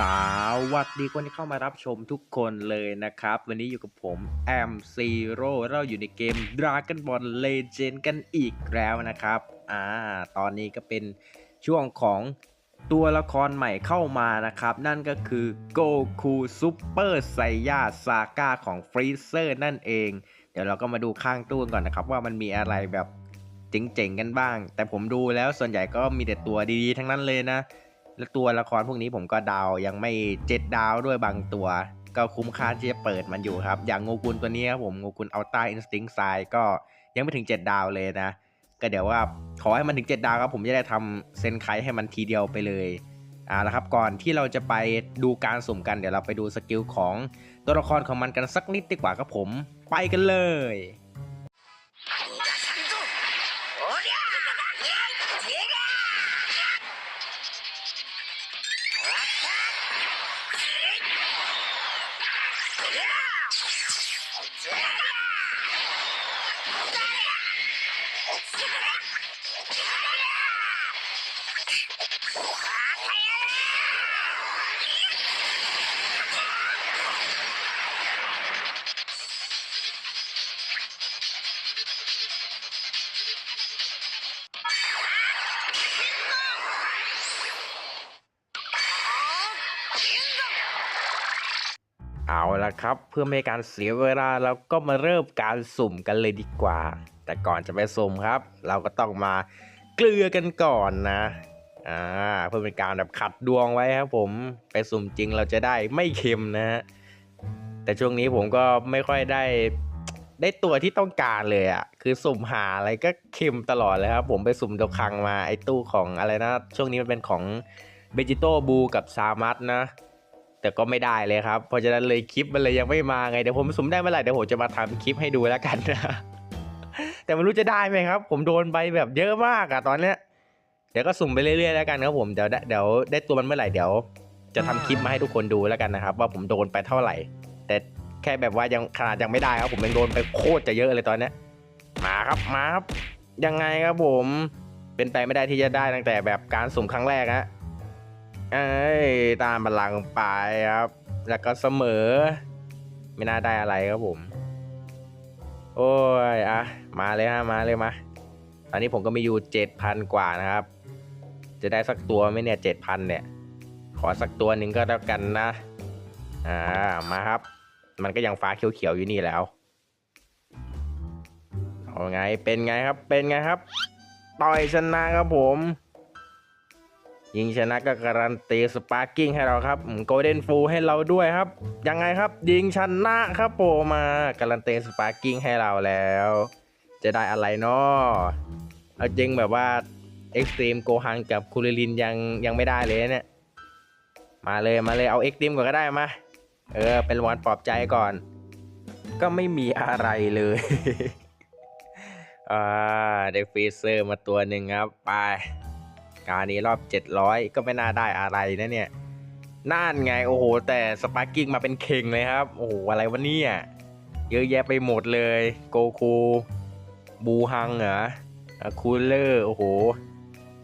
สวัสดีคนที่เข้ามารับชมทุกคนเลยนะครับ วันนี้อยู่กับผมแอมซีโร่เราอยู่ในเกม Dragon Ball Legend กันอีกแล้วนะครับ อ่า ตอนนี้ก็เป็นช่วงของตัวละครใหม่เข้ามานะครับ นั่นก็คือ Goku Super Saiyan Saga ของ Freezer นั่นเอง เดี๋ยวเราก็มาดูข้างตู้กันก่อนนะครับ ว่ามันมีอะไรแบบเจ๋งๆกันบ้าง แต่ผมดูแล้วส่วนใหญ่ก็มีแต่ตัวดีๆ ทั้งนั้นเลยนะ แล้วตัวละครพวกนี้ผมก็ดาวยังไม่เจ็ดดาวด้วยบางตัว ก็คุ้มค่าที่จะเปิดมันอยู่ครับ อย่างโงกุลตัวนี้ครับผมโงกุลอัลต้าอินสติ้งไซก็ยังไม่ถึง 7 ดาวเลยนะ ก็เดี๋ยวว่าขอให้มันถึง 7 ดาวครับผมจะได้ทำเซนไคให้มันทีเดียวไปเลยอ่าแล้วครับก่อนที่เราจะไปดูการสุ่มกันเดี๋ยวเราไปดูสกิลของตัวละครของมันกันสักนิดดีกว่าครับผม ไปกันเลย เอาละครับ เพื่อไม่ให้การเสียเวลาเราก็มาเริ่มการสุ่มกันเลยดีกว่า แต่ก่อนจะไปสุ่มครับ เราก็ต้องมาเกลือกันก่อนนะอ่าเพื่อเป็นการแบบขัดดวงไว้ครับผมไปสุ่มจริงเราจะได้ไม่เค็มนะฮะแต่ช่วงนี้ผมก็ไม่ค่อยได้ได้ตัวที่ต้องการเลยอะ่ะคือสุ่มหาอะไรก็เค็มตลอดเลยครับผมไปสุ่มตัวคังมาไอ้ตู้ของอะไรนะ ช่วงนี้มันเป็นของเบจิโต้บูกับซามัสนะ แต่ก็ไม่ได้เลยครับ เพราะฉะนั้นเลยคลิปมันเลยยังไม่มาไง เดี๋ยวผมสุ่มได้เมื่อไหร่เดี๋ยวผมจะมาทำคลิปให้ดูแล้วกันนะ แต่ไม่รู้จะได้ไหมครับ ผมโดนไปแบบเยอะมากอะตอนเนี้ย เดี๋ยวก็สุ่มไปเรื่อยๆแล้วกันครับผม เดี๋ยวเดี๋ยวได้ตัวมันเมื่อไหร่เดี๋ยว จะทำคลิปมาให้ทุกคนดูแล้วกันนะครับ ว่าผมโดนไปเท่าไหร่ แต่แค่แบบว่ายังขนาดยังไม่ได้ครับ ผมยังโดนไปโคตรจะเยอะเลยตอนเนี้ย มาครับ มาครับ ยังไงครับผม เป็นไปไม่ได้ที่จะได้ตั้งแต่แบบการสุ่มครั้งแรกฮะ เอ้ยตามบัลลังไปครับ แล้วก็เสมอ ไม่น่าได้อะไรครับผม โอ้ยอะมาเลยฮะมาเลยมาตอนนี้ผมก็มีอยู่เจ็ดพันกว่านะครับ จะได้สักตัวไหมเนี่ยเจ็ดพันเนี่ย ขอสักตัวหนึ่งก็แล้วกันนะ อ่ามาครับ มันก็ยังฟ้าเขียวๆอยู่นี่แล้วเอาไงเป็นไงครับเป็นไงครับ ต่อยชนะครับผม ยิงชนะก็การันตีสปาร์กิ้งให้เราครับโกลเด้นฟูให้เราด้วยครับ ยังไงครับ ยิงชนะครับโปมาการันตีสปาร์กิ้งให้เราแล้ว จะได้อะไรเนาะเอาจริงแบบว่าเอ็กซ์ตรีมโกฮังกับคูริลินยังยังไม่ได้เลยเนี่ย มาเลยมาเลยเอาเอ็กซ์ตรีมก่อนก็ได้มา เออ เป็นวัลปลอบใจก่อน ก็ไม่มีอะไรเลยอ่าได้ฟรีเซอร์มาตัวหนึ่งครับ ไป การนี้รอบ 700 ก็ไม่น่าได้อะไรนะเนี่ยน่านไงโอ้โห แต่สปาร์กิ้งมาเป็นเข่งเลยครับ โอ้โห อะไรวะเนี่ยเยอะแยะไปหมดเลย โกคูบูฮังเหรอคูลเลอร์ โอ้โห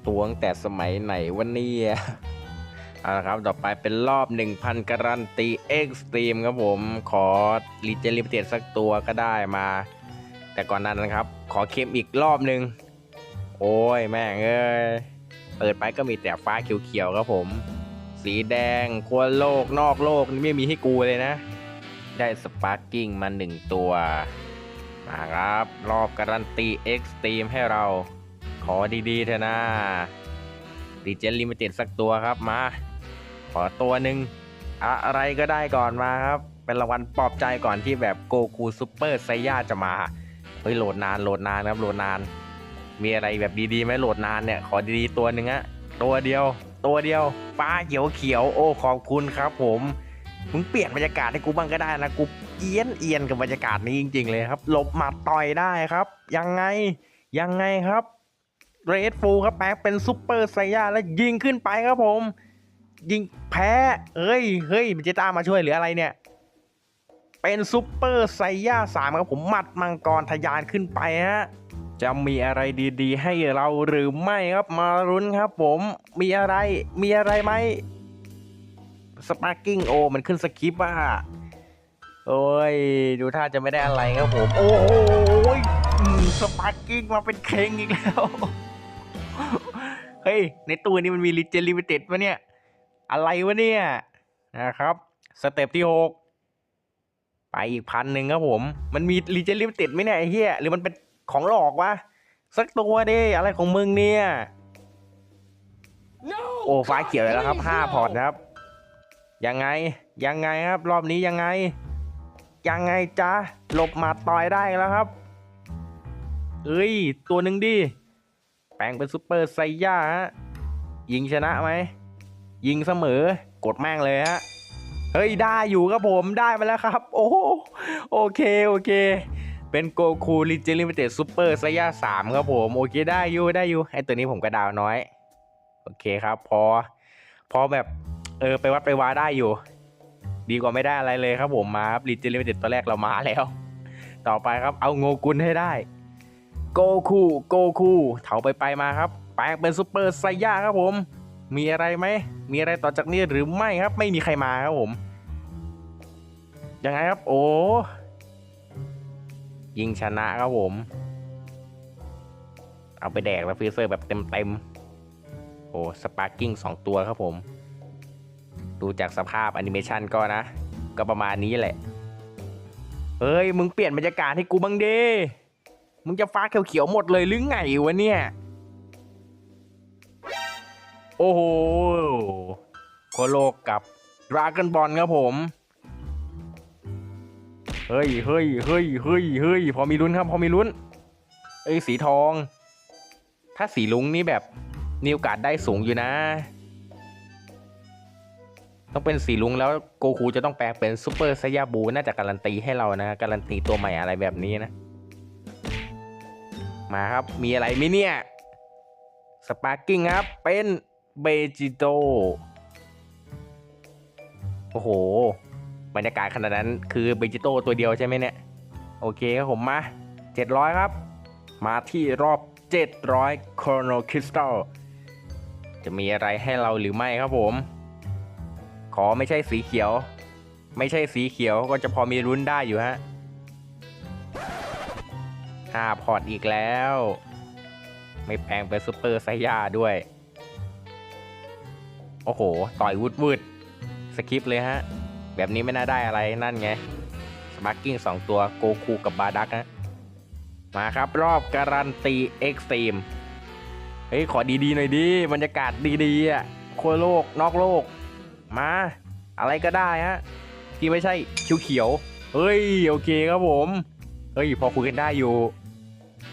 ตัวงแต่สมัยไหนวันนี้เอาละครับ ต่อไปเป็นรอบ 1,000 การันตีเอ็กซ์ตรีมครับผม ขอรีเจลิมิเต็ดสักตัวก็ได้มา แต่ก่อนนั้นนะครับ ขอเค็มอีกรอบหนึ่ง โอ้ยแม่งเอ้ย เปิดไปก็มีแต่ฟ้าเขียวๆครับผม สีแดงขั้วโลกนอกโลกนี่ไม่มีให้กูเลยนะ ได้สปาร์กิ้งมาหนึ่งตัว มาครับ รอบการันตีเอ็กซ์ตรีมให้เรา ขอดีๆเถอะนะดีเจนลิมิเต็ดสักตัวครับมา ขอตัวหนึ่งอะไรก็ได้ก่อนมาครับ เป็นรางวัลปลอบใจก่อนที่แบบโกคูซูเปอร์ไซย่าจะมา เฮ้ยโหลดนานโหลดนานครับโหลดนาน มีอะไรแบบดีๆไหมโหลดนานเนี่ย ขอดีๆตัวหนึ่งอะตัวเดียว ตัวเดียว ฟ้าเขียวเขียวๆโอ้ขอบคุณครับ ผมมึงเปลี่ยนบรรยากาศให้กูบ้างก็ได้นะกูเอียนเอียนกับบรรยากาศนี้จริง ๆ เลยครับหลบหมัดต่อยได้ครับ ยังไงยังไงครับเรดฟูครับแปลงเป็นซุปเปอร์ไซย่าแล้วยิงขึ้นไปครับผม ยิงแพ้เฮ้ยเฮ้ยมันจะตามมาช่วยหรืออะไรเนี่ย เป็นซุปเปอร์ไซย่าสามครับผมหมัดมังกรทะยานขึ้นไปฮะ จะมีอะไรดีๆ ให้เราหรือไม่ครับมารุ้นครับผมมีอะไรมีอะไรไหมสปาร์กิ้งโอมันขึ้นสคริปต์อะโอ้ย ดูท่าจะไม่ได้อะไรครับผม โอ้โหสปาร์กิ้งมาเป็นเคงอีกแล้ว เฮ้ย ในตู้นี้มันมีลิเจนลิมิเต็ดปะเนี่ย อะไรวะเนี่ย นะครับ สเต็ปที่หกไปอีกพันหนึ่งครับผม มันมีลิเจนลิมิเต็ดไหมเนี่ยไอ้เหี้ย หรือมันเป็น ของหลอกวะ สักตัวดิอะไรของมึงเนี่ย โอ้ฟ้าเขียวแล้วครับห้าพอร์ตนะครับ ยังไงยังไงครับรอบนี้ยังไง ยังไงจ๊ะหลบหมาต่อยได้แล้วครับเอ้ยตัวหนึ่งดิแปลงเป็นซูเปอร์ไซย่าฮะยิงชนะไหมยิงเสมอกดแม่งเลยฮะเฮ้ยได้อยู่ครับผมได้มาแล้วครับ โอ้โหโอเคโอเค เป็นโกคูลิเจลิมิเต็ดซูเปอร์ไซย่าสามครับผม โอเคได้อยู่ได้อยู่ไอตัวนี้ผมก็ดาวน้อย โอเคครับ พอ พอแบบ เออ ไปวัดไปวาได้อยู่ ดีกว่าไม่ได้อะไรเลยครับผมมาครับลิเจลิมิเต็ดตัวแรกเรามาแล้ว ต่อไปครับเอาโงกุลให้ได้ โกคูโกคูเถาไปไปมาครับ แปลงเป็นซูเปอร์ไซย่าครับผม มีอะไรไหมมีอะไรต่อจากนี้หรือไม่ครับ ไม่มีใครมาครับผมยังไงครับ โอ้ ยิงชนะครับผม เอาไปแดกแล้วฟิเซอร์แบบเต็มๆโอ้สปาร์กิ้งสองตัวครับผม ดูจากสภาพแอนิเมชันก็นะ ก็ประมาณนี้แหละ เฮ้ย มึงเปลี่ยนบรรยากาศให้กูบ้างดิมึงจะฟ้าเขียวๆหมดเลยหรือไงวะเนี่ย โอ้โหโคโลกกับดราก้อนบอลครับผม เฮ้ยเฮ้ยเฮ้ยเฮ้ยเฮ้ยพอมีลุ้นครับ พอมีลุ้น เอ้ยสีทอง ถ้าสีลุงนี่แบบมีโอกาสได้สูงอยู่นะ ต้องเป็นสีลุงแล้วโกคูจะต้องแปลงเป็นซูเปอร์ไซยาบูน่าจะการันตีให้เรานะ การันตีตัวใหม่อะไรแบบนี้นะ มาครับมีอะไรมิเนี่ยสปาร์กิ้งครับเป็นเบจิโตโอ้โห บรรยากาศขนาดนั้นคือเบจิโตตัวเดียวใช่ไหมเนี่ย โอเคครับผมมา 700 ครับ มาที่รอบ 700 c h r o n o Crystal จะมีอะไรให้เราหรือไม่ครับผม ขอไม่ใช่สีเขียว ไม่ใช่สีเขียวก็จะพอมีรุ้นได้อยู่ฮะห้าพอร์ตอีกแล้ว ไม่แปลงเป็นซูเปอร์ไซยาด้วย โอ้โห ต่อยวุดวืดสคริปเลยฮะ แบบนี้ไม่น่าได้อะไรนั่นไงสปาร์กิ้งสองตัวโกคูกับบาดักฮะมาครับรอบการันตีเอ็กซ์ตรีมเฮ้ยขอดีๆหน่อยดิบรรยากาศดีๆอะโคโลกนอกโลก มา อะไรก็ได้ฮะที่ไม่ใช่เขียวๆเฮ้ยโอเคครับผมเฮ้ยพอคุยกันได้อยู่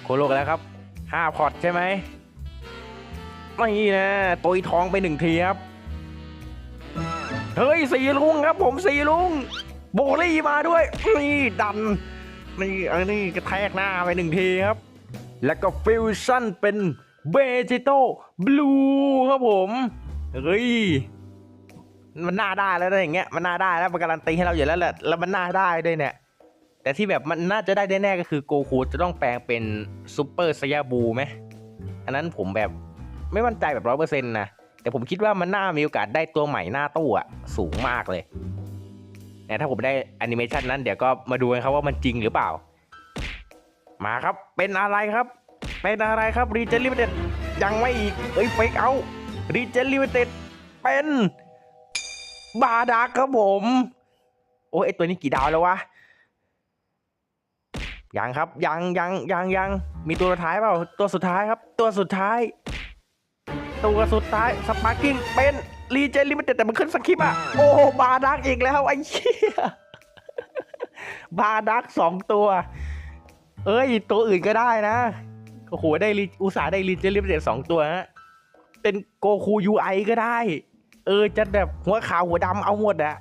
โคโลกแล้วครับห้าพอร์ตใช่ไหมนี่นะตุยทองไปหนึ่งทีครับ เฮ้ยสีลุงครับผมสีลุง โบลี่มาด้วยนี่ดันนี่อันนี้กระแทกหน้าไปหนึ่งทีครับ แล้วก็ฟิวชั่นเป็นเบจิโตบลูครับผมเฮ้ยมันน่าได้แล้วนะอย่างเงี้ยมันน่าได้แล้วมันการันตีให้เราอยู่แล้วแหละแล้วมันน่าได้ด้วยเนี่ยแต่ที่แบบมันน่าจะได้แน่ๆก็คือโกคูจะต้องแปลงเป็นซูเปอร์ไซยาบูไหมอันนั้นผมแบบไม่มั่นใจแบบร้อยเปอร์เซ็นต์นะ แต่ผมคิดว่ามันน่ามีโอกาสได้ตัวใหม่หน้าตู้อะสูงมากเลยนี่ยถ้าผมได้แอนิเมชันนั้นเดี๋ยวก็มาดูกันครับว่ามันจริงหรือเปล่า มาครับเป็นอะไรครับเป็นอะไรครับรีเจนลิมิเต็ดยังไม่อีกเอ้ยเฟกเอารีเจนลิมิเต็ดเป็นบาดักครับผม โอ้ยไอตัวนี้กี่ดาวแล้ววะยังครับยังยังยังยังมีตัวสุดท้ายเปล่าตัวสุดท้ายครับ ตัวสุดท้าย ตัวสุดท้ายสปาร์กิ้งเป็นรีเจนลิมิเต็ดแต่มันขึ้นสคริปต์อะโอ้บาดักอีกแล้วไอ้เหี้ยบาดักสองตัว เอ้ย ตัวอื่นก็ได้นะ โอ้โห ได้รีอุตส่าห์ได้รีเจนลิมิเต็ดสองตัวฮะเป็นโกคูยูไอก็ได้ เออ จะแบบหัวขาวหัวดำเอาหมดอะ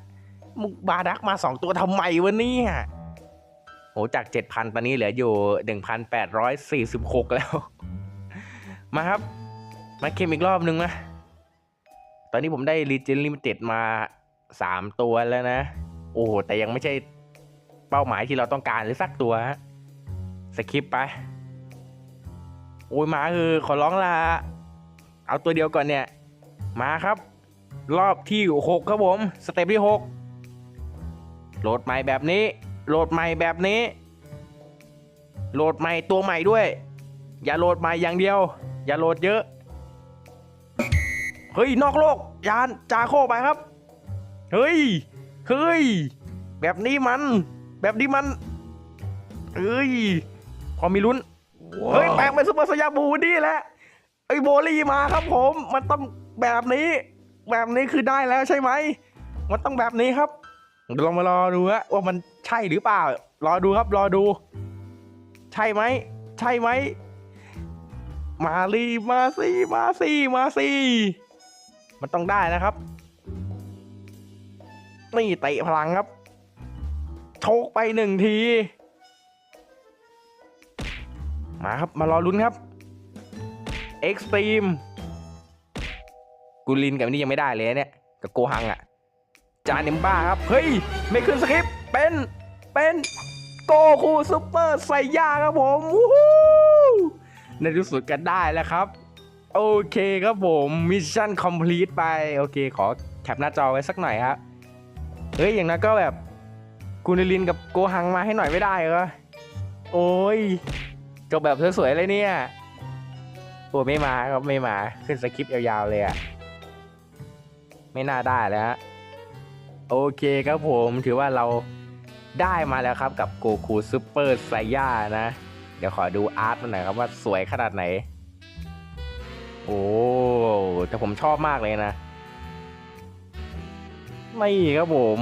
มึงบาดักมาสองตัวทำไมวะเนี่ยโหจากเจ็ดพันตอนนี้เหลืออยู่หนึ่งพันแปดร้อยสี่สิบหกแล้ว มาครับ มาเค็มอีกรอบนึงนะตอนนี้ผมได้รีเจนลิมิเต็ดมาสามตัวแล้วนะ โอ้โห แต่ยังไม่ใช่เป้าหมายที่เราต้องการหรือสักตัวฮะสคิปไป โอ้ยมาคือขอร้องละเอาตัวเดียวก่อนเนี่ย มาครับ รอบที่หกครับผม สเต็ปที่หกโหลดใหม่แบบนี้ โหลดใหม่แบบนี้ โหลดใหม่ตัวใหม่ด้วย อย่าโหลดใหม่อย่างเดียว อย่าโหลดเยอะ เฮ้ยนอกโลกยานจาโคไปครับ เฮ้ยเฮ้ยแบบนี้มัน แบบนี้มันเฮ้ยพอมีลุ้นเฮ้ยแปลงเป็นซุปเปอร์สยามบูนี่แหละไอ้โบลี่มาครับผม มันต้องแบบนี้ แบบนี้คือได้แล้วใช่ไหมมันต้องแบบนี้ครับเดี๋ยวเรามารอดูฮะว่ามันใช่หรือเปล่า รอดูครับรอดู ใช่ไหมใช่ไหมมาลีมาสิมาสิมาสิ มันต้องได้นะครับนี่เตะพลังครับ โชกไปหนึ่งที มาครับ มารอลุ้นครับเอ็กซ์ตรีมกูลินกับนี่ยังไม่ได้เลยเนี่ย กับโกฮังอะจานิมบ้าครับ เฮ้ย ไม่ขึ้นสคริปต์เป็น เป็นโกคูซูเปอร์ไซย่าครับผมในที่สุดกันได้แล้วครับ โอเคครับผมมิชชั่นคอมพลีทไป โอเค ขอแคปหน้าจอไว้สักหน่อยครับเฮ้ย อย่างนั้นก็แบบกูลินกับโกฮังมาให้หน่อยไม่ได้เหรอโอ้ย จบแบบสวยๆเลยเนี่ย โอ้ไม่มาครับไม่มาขึ้นสคริปต์ยาวๆเลยอะไม่น่าได้แล้วฮะโอเคครับผมถือว่าเราได้มาแล้วครับกับโกคูซูเปอร์ไซย่านะ เดี๋ยวขอดูอาร์ตมันหน่อยครับว่าสวยขนาดไหน โอ้แต่ผมชอบมากเลยนะไม่ครับผม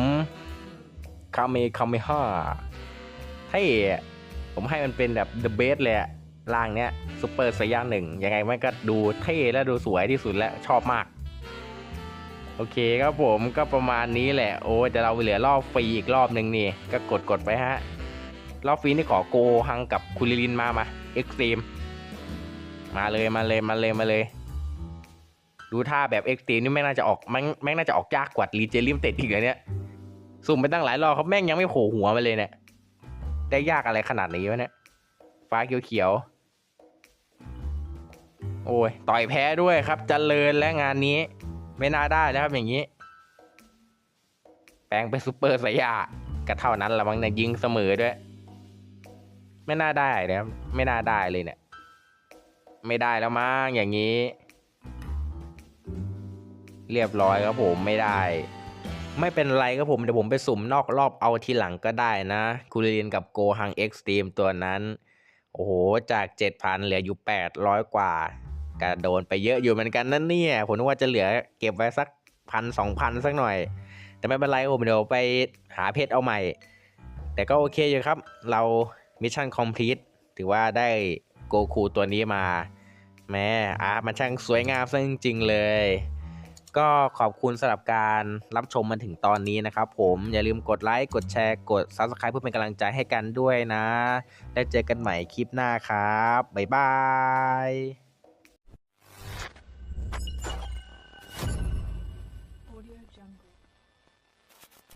คาเมคาเมฮ่าเท่ผมให้มันเป็นแบบ the best เลยอะร่างเนี้ยซูเปอร์ไซย่าหนึ่งยังไงมันก็ดูเท่และดูสวยที่สุดแล้วชอบมาก โอเคครับผมก็ประมาณนี้แหละ โอ้แต่เราเหลือรอบฟรีอีกรอบหนึ่งนี่ ก็กดกดไปฮะ รอบฟรีนี่ขอโกฮังกับคุริลินมามาเอ็กซ์ตรีม มาเลยมาเลยมาเลยมาเลย ดูท่าแบบเอ็กซ์ตรีนี่แม่งน่าจะออกแม่งแม่งน่าจะออกยากกว่ารีเจลิมเต็ดอีกเลยเนี่ยสุ่มไปตั้งหลายรอบครับแม่งยังไม่โผล่หัวมาเลยเนี่ยได้ยากอะไรขนาดนี้วะเนี่ยฟ้าเขียวๆโอ้ยต่อยแพ้ด้วยครับจเจริญและงานนี้ ไม่น่าได้นะครับอย่างนี้ แปลงเป็นซูเปอร์ไซยาก็เท่านั้นละมั้งเนี่ยยิงเสมอด้วย ไม่น่าได้นะครับไม่น่าได้เลยเนี่ย ไม่ได้แล้วมั้งอย่างนี้ เรียบร้อยครับผมไม่ได้ ไม่เป็นไรครับผมเดี๋ยวผมไปสุ่มนอกรอบเอาทีหลังก็ได้นะคูเรียนกับโกฮังเอ็กซ์ตรีมตัวนั้น โอ้โห จาก 7,000 เหลืออยู่ 800 กว่าก็โดนไปเยอะอยู่เหมือนกันนั่นเนี่ย ผมว่าจะเหลือเก็บไว้สักพันสองพันสักหน่อย แต่ไม่เป็นไรผมเดี๋ยวไปหาเพชรเอาใหม่ แต่ก็โอเคอยู่ครับ เรามิชชั่นคอมพลีทถือว่าได้ โกคูตัวนี้มาแม่อาร์ตมันช่างสวยงามซะจริงๆเลย ก็ขอบคุณสำหรับการรับชมมาถึงตอนนี้นะครับผมอย่าลืมกดไลค์กดแชร์กด Subscribe เพื่อเป็นกำลังใจให้กันด้วยนะ ได้เจอกันใหม่คลิปหน้าครับ บ๊ายบาย